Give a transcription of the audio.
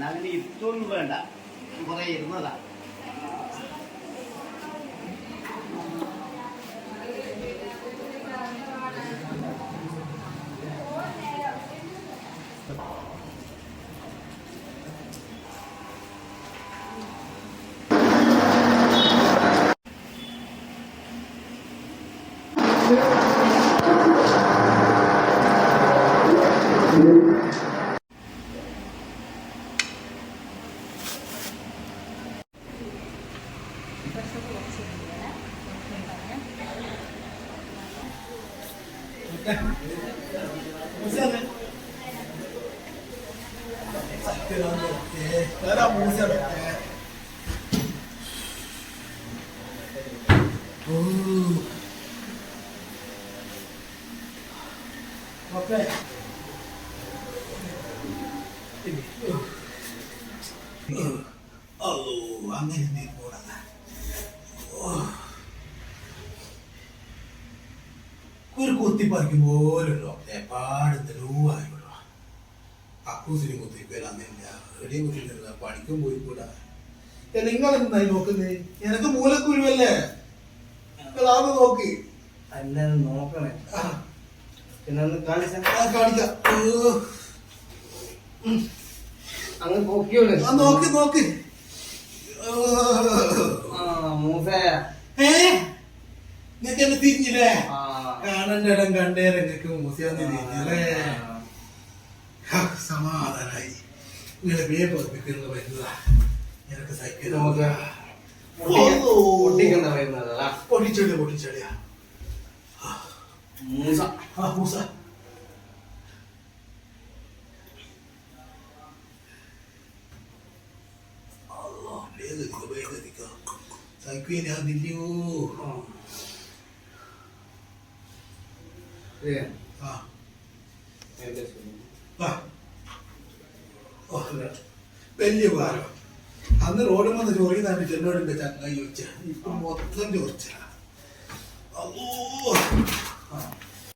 നളിനി ഇത്തൊന്നും വേണ്ട കുറെ ഇരുന്നതാ Yeah. Alô, amém, amém. ഒരു കുത്തിപ്പറിക്കും പോലുള്ളൂ പാടുന്ന രൂപമായിട്ടോ അക്കൂസിന് കുത്തിപ്പേരാന്നില്ല എവിടെയും കുത്തില്ല പഠിക്കും പോയി കൂടാ. നിങ്ങൾ എന്തായി നോക്കുന്നേ? എനക്ക് മൂലക്കുരുവല്ലേ? നിങ്ങൾ അത് നോക്കി. അല്ല നോക്കണേ. പിന്നെ ഒന്ന് കാണിച്ചാ? കാണിക്കാം. അങ്ങ് പൊക്കിയോളൂ. ആ, നോക്കി നോക്ക്. ആ മൂസ. ഏ? നിങ്ങൾക്ക് എന്നെ തിരിഞ്ഞില്ലേ കാണണ്ട ഇടം കണ്ടേ നിങ്ങൾക്ക് മൂസിയാന്ന് തിരിഞ്ഞല്ലേ? സമാധാനായി. നിങ്ങളെ വേഗം പതിപ്പിക്കുന്ന വരുന്നതാ. നിനക്ക് സൈക്കിൾ പൊട്ടിക്കുന്ന വരുന്നതാ പൊട്ടിച്ചെടിയാ പൊട്ടിച്ചെടിയാ മൂസ. ആ മൂസ. അല്ലാ, വേഗത്തിക്ക, വേഗത്തിക്ക. സൈക്കിൾ ഞാൻ നില്ലയോ. ആ. ഇത് ആ എന്റെ സുഖം. ആ. ഓ, വലിയ ഭാരം അന്ന് റോഡ് വന്ന് ചൊറിയുന്നതാണ് ചെന്നോടിന്റെ ചങ്ങായി ചോദിച്ച ഇപ്പൊ മൊത്തം ചോദിച്ചാ